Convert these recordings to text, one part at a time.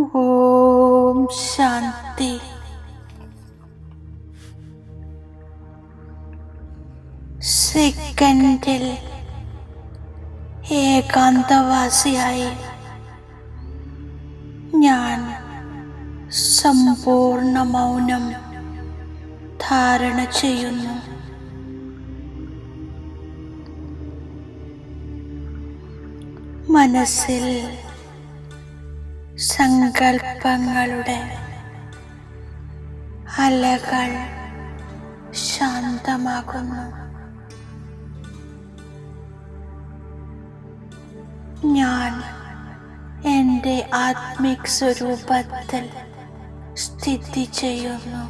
ഓം ശാന്തി. സെക്കൻഡിൽ ഏകാന്തവാസിയായി ഞാൻ സമ്പൂർണ മൗനം ധാരണ ചെയ്യുന്നു. മനസ്സിൽ സങ്കൽപ്പങ്ങളുടെ അലകൾ ശാന്തമാകുന്നു. ഞാൻ എന്റെ ആത്മിക് സ്വരൂപത്തിൽ സ്ഥിതി ചെയ്യുന്നു.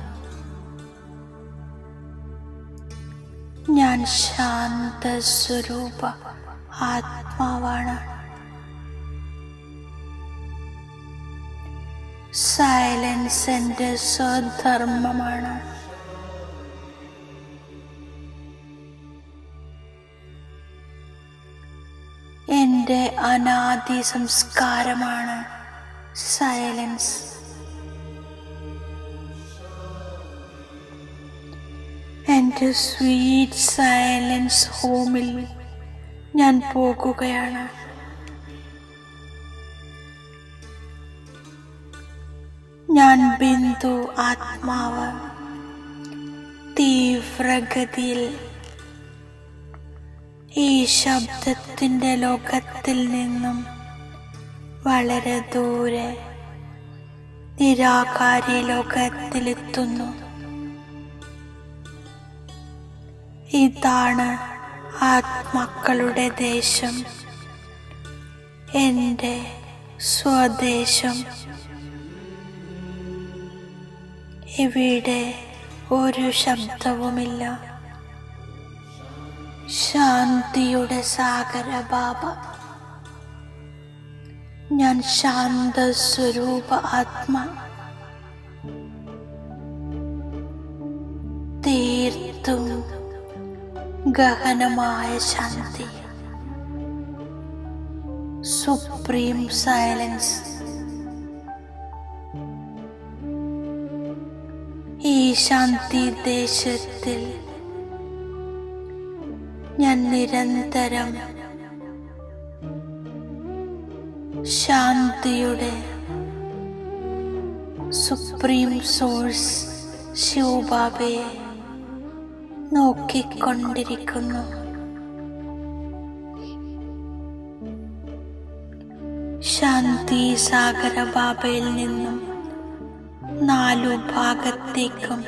ഞാൻ ശാന്ത സ്വരൂപ ആത്മാവാണ്. സൈലൻസ് എന്റെ സ്വധർമ്മമാണ്. എന്റെ അനാദി സംസ്കാരമാണ് സൈലൻസ് എന്റെ സ്വീറ്റ് സൈലൻസ് ഹോമിൽ ഞാൻ പോകുകയാണ്. ഞാൻ ബിന്ദു ആത്മാവ് തീവ്രഗതിയിൽ ഈ ശബ്ദത്തിന്റെ ലോകത്തിൽ നിന്നും വളരെ ദൂരെ നിരാകാരി ലോകത്തിലെത്തുന്നു. ഇതാണ് ആത്മാക്കളുടെ ദേശം. എന്റെ സ്വദേശം. ഇവിടെ ഒരു ശബ്ദവുമില്ല. ശാന്തിയുടെ സാഗര ബാബ. ഞാൻ ശാന്ത സ്വരൂപ ആത്മ. തീർത്തും ഗഹനമായ ശാന്തി. Supreme silence. ഈ ശാന്തി ദേശത്തിൽ ഞാൻ നിരന്തരം ശാന്തിയുടെ സുപ്രീം സോഴ്സ് ശിവബാബയെ നോക്കിക്കൊണ്ടിരിക്കുന്നു. ശാന്തി സാഗര ബാബയിൽ നിന്നും നാലു ഭാഗത്തേക്കും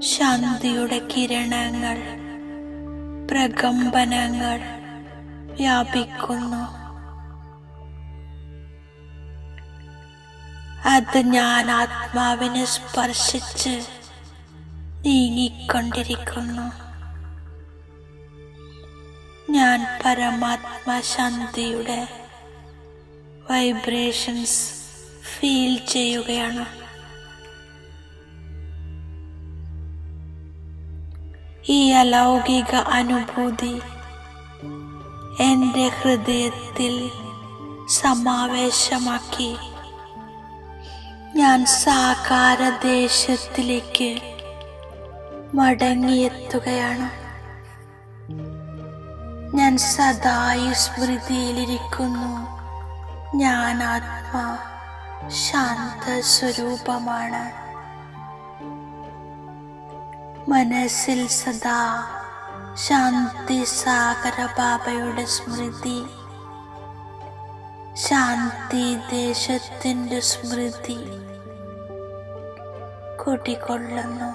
ശാന്തിയുടെ കിരണങ്ങൾ പ്രകമ്പനങ്ങൾ വ്യാപിക്കുന്നു. അത് ഞാൻ ആത്മാവിനെ സ്പർശിച്ച് നീങ്ങിക്കൊണ്ടിരിക്കുന്നു. ഞാൻ പരമാത്മാ ശാന്തിയുടെ വൈബ്രേഷൻസ് ഫീൽ ചെയ്യുകയാണ്. ഈ അലൗകിക അനുഭൂതി എന്റെ ഹൃദയത്തിൽ സമാവേശമാക്കി. ഞാൻ സാകാരദേശത്തിലേക്ക് മടങ്ങിയെത്തുകയാണ്. ഞാൻ സദായി സ്മൃതിയിലിരിക്കുന്നു. ഞാൻ ആത്മാ ശാന്ത സ്വരൂപമാണ് മനസ്സിൽ സദാ ശാന്തി സാഗര ബാബയുടെ സ്മൃതി. ശാന്തി ദേശത്തിന്റെ സ്മൃതി കുടികൊള്ളുന്നു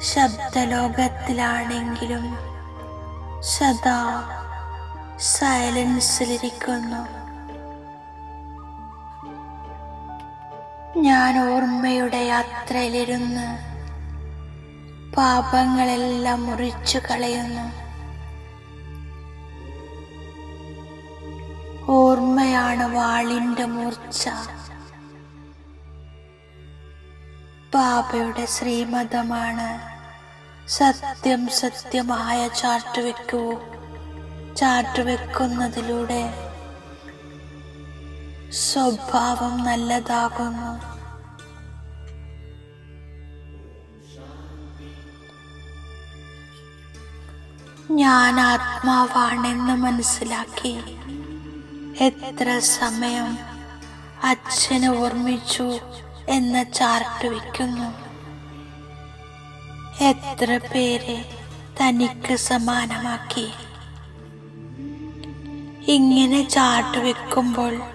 ശബ്ദലോകത്തിലാണെങ്കിലും സദാ സൈലൻസിലിരിക്കുന്നു. ഞാൻ ഓർമ്മയുടെ യാത്രയിലിരുന്ന് പാപങ്ങളെല്ലാം മുറിച്ചു കളയുന്നു. ഓർമ്മയാണ് വാളിന്റെ മൂർച്ച. ബാബയുടെ ശ്രീമതമാണ് സത്യം സത്യമായ ചാട്ടുവെക്കൂ ചാട്ടുവെക്കുന്നതിലൂടെ സ്വഭാവം നല്ലതാകുന്നു. ഞാൻ ആത്മാവാണെന്ന് മനസ്സിലാക്കി എത്ര സമയം അച്ഛനെ ഓർമ്മിച്ചു എന്ന ചാർട്ട് വയ്ക്കുന്നു. എത്ര പേരെ തനിക്ക് സമാനമാക്കി. ഇങ്ങനെ ചാർട്ട് വെക്കുമ്പോൾ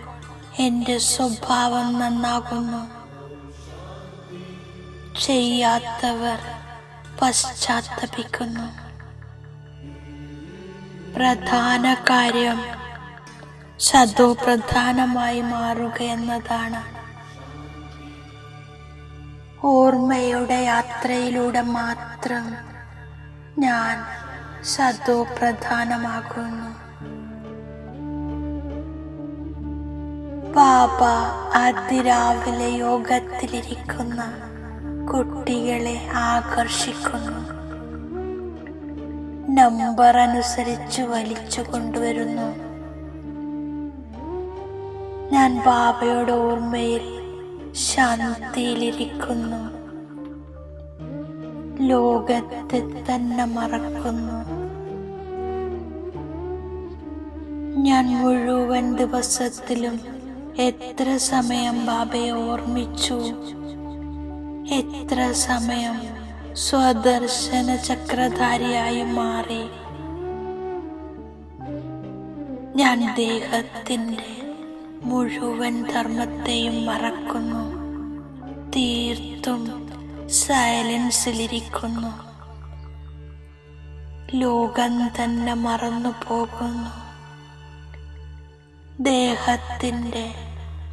എന്റെ സ്വഭാവം നന്നാകുന്നു. ചെയ്യാത്തവർ പശ്ചാത്തപിക്കുന്നു. പ്രധാന കാര്യം സദോ പ്രധാനമായി മാറുക എന്നതാണ്. ഓർമ്മയുടെ യാത്രയിലൂടെ മാത്രം ഞാൻ സദോ പ്രധാനമാകുന്നു ബാബ അതിരാവിലെ യോഗത്തിലിരിക്കുന്ന കുട്ടികളെ ആകർഷിക്കുന്നു. നമ്പർ അനുസരിച്ച് വലിച്ചു കൊണ്ടുവരുന്നു. ഞാൻ ബാബയുടെ ഓർമ്മയിൽ ശാന്തിയിലിരിക്കുന്നു. ലോകത്തെ തന്നെ മറക്കുന്നു. ഞാൻ മുഴുവൻ ദിവസത്തിലും എത്ര സമയം ബാബയെ ഓർമ്മിച്ചു? എത്ര സമയം സ്വദർശന ചക്രധാരിയായി മാറി? ഞാൻ ദേഹത്തിന്റെ മുഴുവൻ ധർമ്മത്തെയും മറക്കുന്നു. തീർത്തും സൈലൻസിലിരിക്കുന്നു. ലോകം തന്നെ മറന്നു പോകുന്നു ദേഹത്തിന്റെ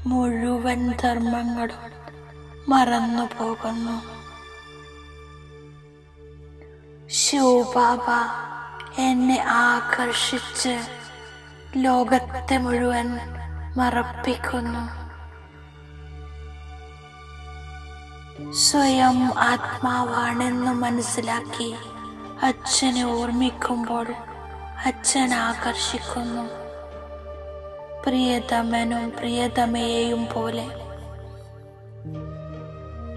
മുഴുവൻ ധർമ്മങ്ങളും മറന്നു പോകുന്നു ശിവബാബ എന്നെ ആകർഷിച്ച് ലോകത്തെ മുഴുവൻ മറപ്പിക്കുന്നു. സ്വയം ആത്മാവാണെന്ന് മനസ്സിലാക്കി അച്ഛനെ ഓർമ്മിക്കുമ്പോൾ അച്ഛൻ ആകർഷിക്കുന്നു. പ്രിയതമനും പ്രിയതമയെയും പോലെ.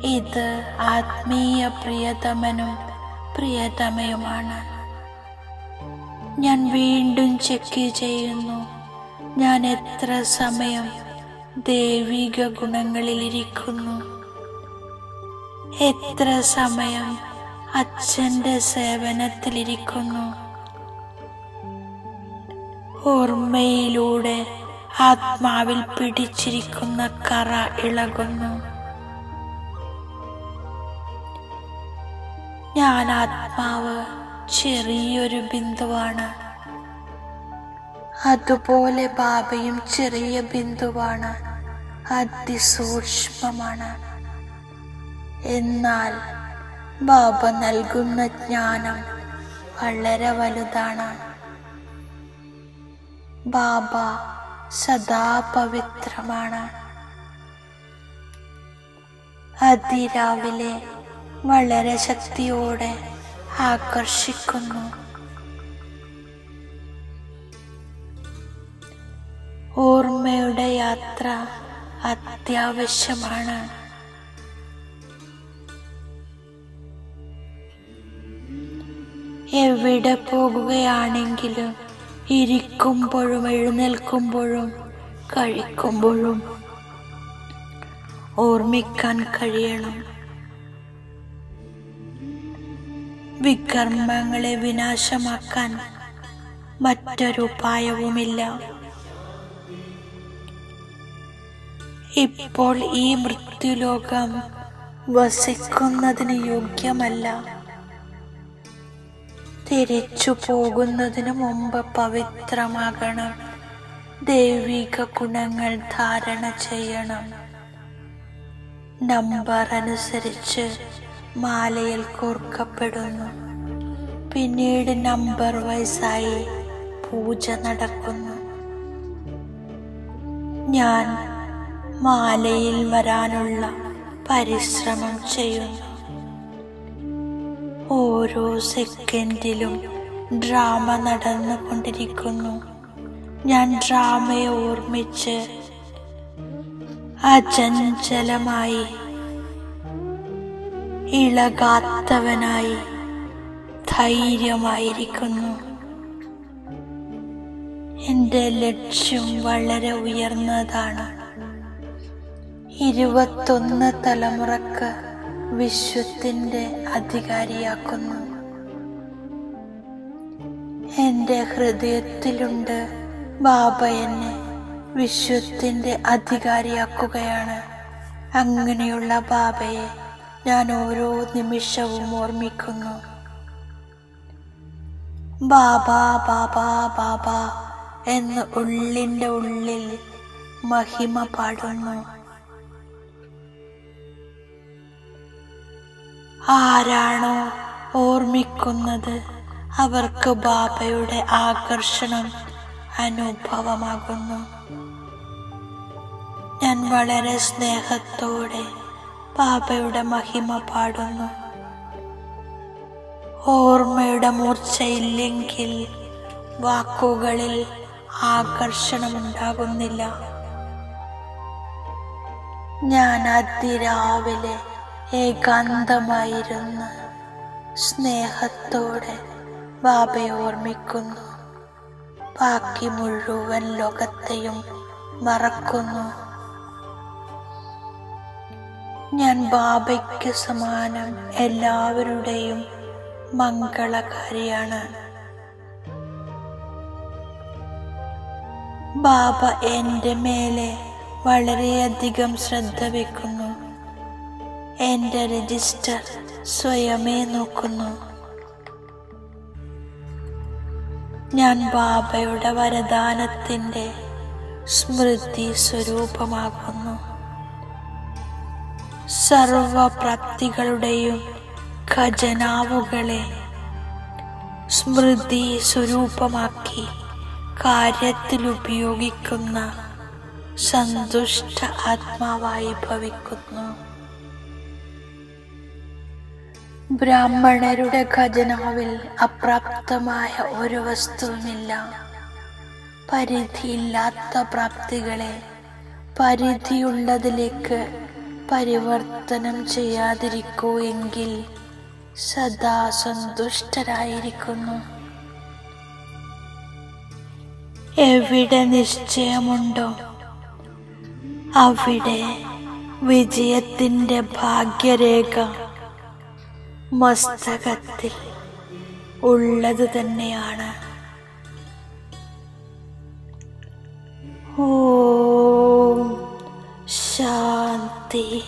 ഇത് ആത്മീയ പ്രിയതമനും പ്രിയതമയുമാണ്. ഞാൻ വീണ്ടും ചെക്ക് ചെയ്യുന്നു. ഞാൻ എത്ര സമയം ദൈവിക ഗുണങ്ങളിലിരിക്കുന്നു എത്ര സമയം അച്ഛന്റെ സേവനത്തിലിരിക്കുന്നു ഓർമ്മയിലൂടെ ആത്മാവിൽ പിടിച്ചിരിക്കുന്ന കറ ഇളകുന്നു. ഞാൻ ആത്മാവ് ചെറിയൊരു ബിന്ദുവാണ്. അതുപോലെ ബാബയും ചെറിയ ബിന്ദുവാണ്. അതിസൂക്ഷ്മമാണ്. എന്നാൽ ബാബ നൽകുന്ന ജ്ഞാനം വളരെ വലുതാണ്. ബാബ സദാ പവിത്രമാണ് അതിരാവിലെ വളരെ ശക്തിയോടെ ആകർഷിക്കുന്നു. ഓർമ്മയുടെ യാത്ര അത്യാവശ്യമാണ്. എവിടെ പോകുകയാണെങ്കിലും ഇരിക്കുമ്പോഴും എഴുന്നേൽക്കുമ്പോഴും കഴിക്കുമ്പോഴും ഓർമ്മിക്കാൻ കഴിയണം. വികർമ്മങ്ങളെ വിനാശമാക്കാൻ മറ്റൊരു ഉപായവുമില്ല. ഇപ്പോൾ ഈ മൃത്യുലോകം വസിക്കുന്നതിന് യോഗ്യമല്ല. തിരിച്ചു പോകുന്നതിന് മുമ്പ് പവിത്രമാകണം. ദൈവിക ഗുണങ്ങൾ ധാരണ ചെയ്യണം. നമ്പർ അനുസരിച്ച് മാലയിൽ കോർക്കപ്പെടുന്നു. പിന്നീട് നമ്പർ വയസ്സായി പൂജ നടക്കുന്നു. ഞാൻ മാലയിൽ വരാനുള്ള പരിശ്രമം ചെയ്യുന്നു. ഓരോ സെക്കൻഡിലും ഡ്രാമ നടന്നുകൊണ്ടിരിക്കുന്നു. ഞാൻ ഡ്രാമയെ ഓർമ്മിച്ച് അചഞ്ചലമായി ഇളകാത്തവനായി ധൈര്യമായിരിക്കുന്നു. എന്റെ ലക്ഷ്യം വളരെ ഉയർന്നതാണ്. ഇരുപത്തൊന്ന് തലമുറയ്ക്ക് വിശ്വത്തിന്റെ അധികാരിയാക്കുന്നു. എന്റെ ഹൃദയത്തിലുണ്ട് ബാബ എന്നെ വിശ്വത്തിന്റെ അധികാരിയാക്കുകയാണ്. അങ്ങനെയുള്ള ബാബയെ ഞാൻ ഓരോ നിമിഷവും ഓർമ്മിക്കുന്നു. ബാബ ബാബ ബാബ എന്ന് ഉള്ളിന്റെ ഉള്ളിൽ മഹിമ പാടുന്നു. ആരാണോ ഓർമ്മിക്കുന്നത്? അവർക്ക് ബാബയുടെ ആകർഷണം അനുഭവമാകുന്നു. ഞാൻ വളരെ സ്നേഹത്തോടെ ബാബയുടെ മഹിമ പാടുന്നു. ഓർമ്മയുടെ മൂർച്ചയില്ലെങ്കിൽ വാക്കുകളിൽ ആകർഷണമുണ്ടാകുന്നില്ല. ഞാൻ അതിരാവിലെ ഏകാന്തമായിരുന്ന്. സ്നേഹത്തോടെ ബാബയെ ഓർമ്മിക്കുന്നു. ബാക്കി മുഴുവൻ ലോകത്തെയും മറക്കുന്നു. ഞാൻ ബാബയ്ക്ക് സമാനം എല്ലാവരുടെയും മംഗളകാരിയാണ്. ബാബ എന്റെ മേലെ വളരെയധികം ശ്രദ്ധ വെക്കുന്നു എന്റെ രജിസ്റ്റർ സ്വയമേ നോക്കുന്നു. ഞാൻ ബാബയുടെ വരദാനത്തിന്റെ സ്മൃതി സ്വരൂപമാകുന്നു. സർവപ്രാപ്തികളുടെയും ഖജനാവുകളെ സ്മൃതി സ്വരൂപമാക്കി കാര്യത്തിൽ ഉപയോഗിക്കുന്ന സന്തുഷ്ട ആത്മാവായി ഭവിക്കുന്നു. ബ്രാഹ്മണരുടെ ഖജനാവിൽ അപ്രാപ്തമായ ഒരു വസ്തുവുമില്ല. പരിധിയില്ലാത്ത പ്രാപ്തികളെ പരിധിയുള്ളതിലേക്ക് പരിവർത്തനം ചെയ്യാതിരിക്കൂ എങ്കിൽ സദാ സന്തുഷ്ടരായിരിക്കുന്നു. എവിടെ നിശ്ചയമുണ്ടോ അവിടെ വിജയത്തിന്റെ ഭാഗ്യരേഖ മസ്തകത്തിൽ ഉള്ളത് തന്നെയാണ്. ഓ ശാന്തി.